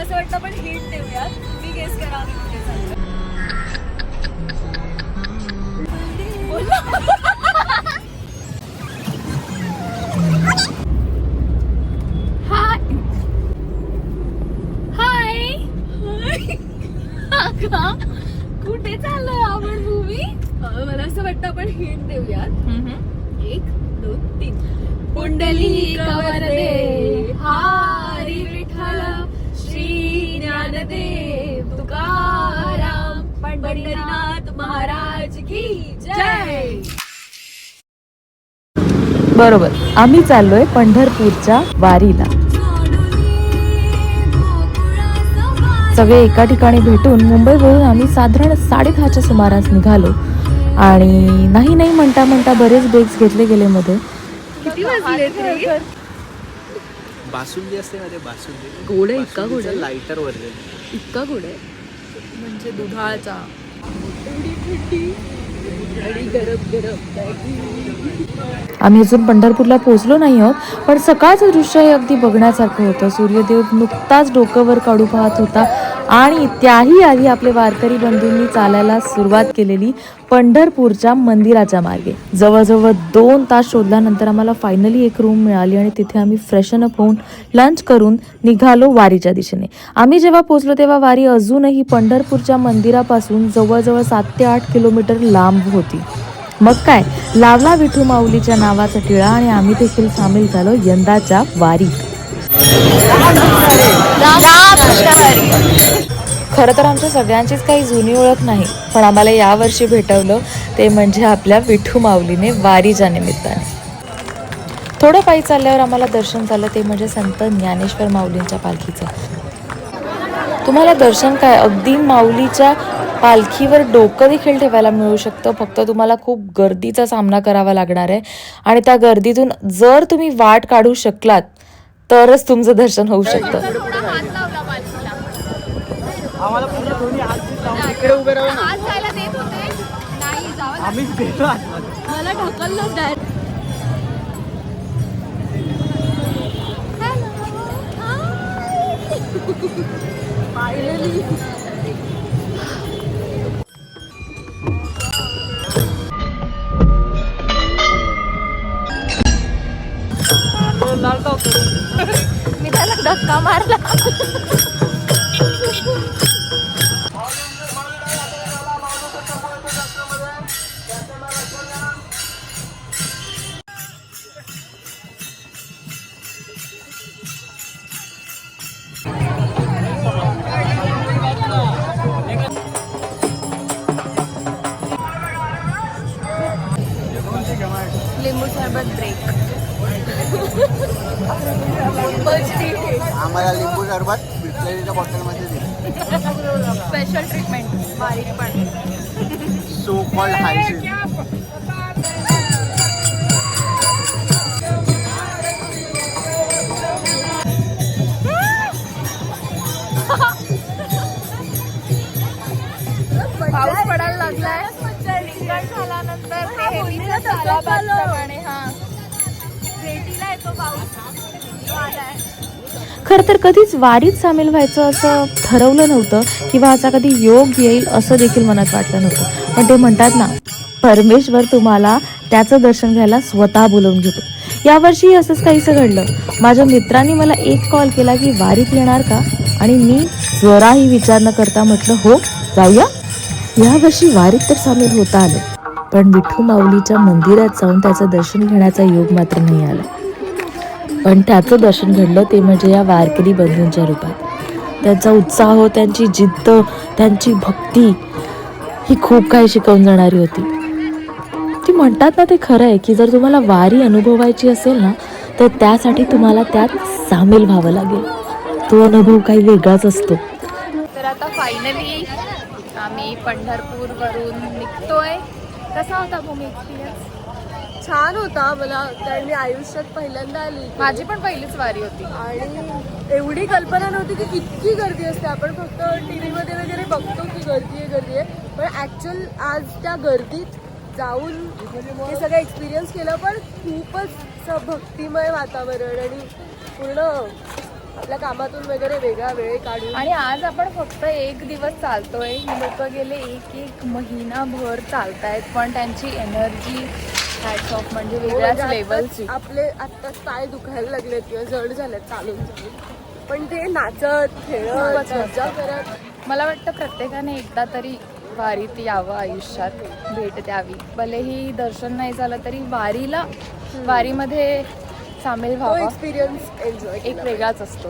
मला असं वाटतं आपण हिट देऊया तुम्ही गेस करा कुठे चाललं चाललोय आपण मूवी मला असं वाटतं आपण हिंट देऊयात. एक दोन तीन. पुंडली कवर दे. हा ज्ञानदेव तुकाराम पंढरीनाथ महाराज की जय. बरोबर आम्ही चाललोय पंढरपूरच्या वारीला. सगळे एका ठिकाणी भेटून मुंबईवरून आम्ही साधारण साडेदहाच्या सुमारास निघालो. आणि नाही नाही म्हणता म्हणता बरेच ब्रेक्स घेतले गेले मध्ये. किती वाजले तरी बासुंदी असते ना ते बासुंदी. गोड आहे, इतका गोड आहे? लाइटर वर्जन इतका गोड आहे. म्हणजे दुधाळाचा. आम्ही अजून पंढरपूरला पोहोचलो नाही आहोत पण सकाळचं दृश्य हे अगदी बघण्यासारखं होतं. सूर्यदेव नुकताच डोकंवर काढू पाहत होता आणि त्याही आधी आपले वारकरी बंधूंनी चालायला सुरुवात केलेली. पंढरपूरच्या मंदिराच्या मार्गे जवळजवळ दोन तास शोधल्यानंतर आम्हाला फायनली एक रूम मिळाली आणि तिथे आम्ही फ्रेशन अप होऊन लंच करून निघालो वारीच्या दिशेने. आम्ही जेव्हा पोहोचलो तेव्हा वारी अजूनही पंढरपूरच्या मंदिरापासून जवळजवळ सात ते आठ किलोमीटर लांब होती. मग काय? लावला विठू माऊलीच्या नावाचा टिळा आणि आम्ही देखील सामील झालो यंदाच्या वारीत. खरं तर आमच्या सगळ्यांचीच काही जुनी ओळख नाही पण आम्हाला यावर्षी भेटवलं ते म्हणजे आपल्या विठू माऊलीने वारीच्या निमित्ताने. थोडं पायी चालल्यावर आम्हाला दर्शन झालं ते म्हणजे संत ज्ञानेश्वर माऊलींच्या पालखीचं. तुम्हाला दर्शन काय? अगदी माऊलीच्या पालखीवर डोकं देखील ठेवायला मिळू शकतं. फक्त तुम्हाला खूप गर्दीचा सामना करावा लागणार आहे. आणि त्या गर्दीतून जर तुम्ही वाट काढू शकलात तरच तुमचं दर्शन होऊ शकतं. आम्हाला पूर्ण दोन्ही हात लावून इकडे उभे राहू ना आम्हीच गेलो आतमध्ये. मला ढकललं डायरेक्ट. मी त्याला धक्का मारला. सरबत ब्रेक आम्हाला लिंबू सरबत बिस्लरीच्या बॉटलमध्ये दिली. स्पेशल ट्रीटमेंट बारीक पण. सो कॉल्ड हायजीन पाऊस पडायला लागलाय. रिंगण झाल्यानंतर ते हेवीचा तालाबादप्रमाणे, हा. भेटीला येतो पाऊस तो आलाय. खरं तर कधीच वारीत सामील व्हायचं असं ठरवलं नव्हतं किंवा असा कधी योग येईल असं देखील मनात वाटलं नव्हतं. पण ते म्हणतात ना परमेश्वर तुम्हाला त्याचं दर्शन घ्यायला स्वतः बोलवून घेतो. यावर्षी असंच काहीसं घडलं. माझ्या मित्रांनी मला एक कॉल केला की वारीत येणार का? आणि मी जराही विचार न करता म्हटलं हो जाऊया. यावर्षी वारीत तर सामील होता आलं. पण विठू माऊलीच्या मंदिरात जाऊन त्याचं दर्शन घेण्याचा योग मात्र नाही आला. पण त्याचं दर्शन घडलं ते म्हणजे या वारकरी बंधूंच्या रूपात. त्यांचा उत्साह त्यांची जिद्द त्यांची भक्ती ही खूप काही शिकवून जाणारी होती. ती म्हणतात ना ते खरं आहे की जर तुम्हाला वारी अनुभवायची असेल ना तर त्यासाठी तुम्हाला त्यात सामील व्हावं लागेल. तो अनुभव काही वेगळाच असतो. तर आता फायनली आम्ही पंढरपूरवरून निघतोय. कसा होता भूमी एक्सपिरियन्स छान होता. मला कारण मी आयुष्यात पहिल्यांदा आली इथे. माझी पण पहिलीच वारी होती. आणि एवढी कल्पना नव्हती की इतकी गर्दी असते. आपण फक्त टी व्हीमध्ये वगैरे बघतो की गर्दी आहे गर्दी आहे. पण ॲक्च्युअल आज त्या गर्दीत जाऊन हे सगळं एक्सपिरियन्स केलं. पण खूपच असं भक्तिमय वातावरण आणि पूर्ण आपल्या कामातून वगैरे वेगळा वेळ काढून. आणि आज आपण फक्त एक दिवस चालतोय. लोक गेले एक एक महिनाभर चालतायत पण त्यांची एनर्जी हॅट्स ऑफ म्हणजे वेगळ्याच म्हणजे लेवलची आत्ताच आपले आत्ताच पाय दुखायला लागलेत किंवा जड झालेत चालून चालून. पण ते नाचत खेळत मजा करत. मला वाटतं प्रत्येकाने एकदा तरी वारीत यावं आयुष्यात भेट द्यावी. भलेही दर्शन नाही झालं तरी वारीला वारीमध्ये सामील व्हावं. एक्सपिरियन्स एन्जॉय एक वेगळाच असतो.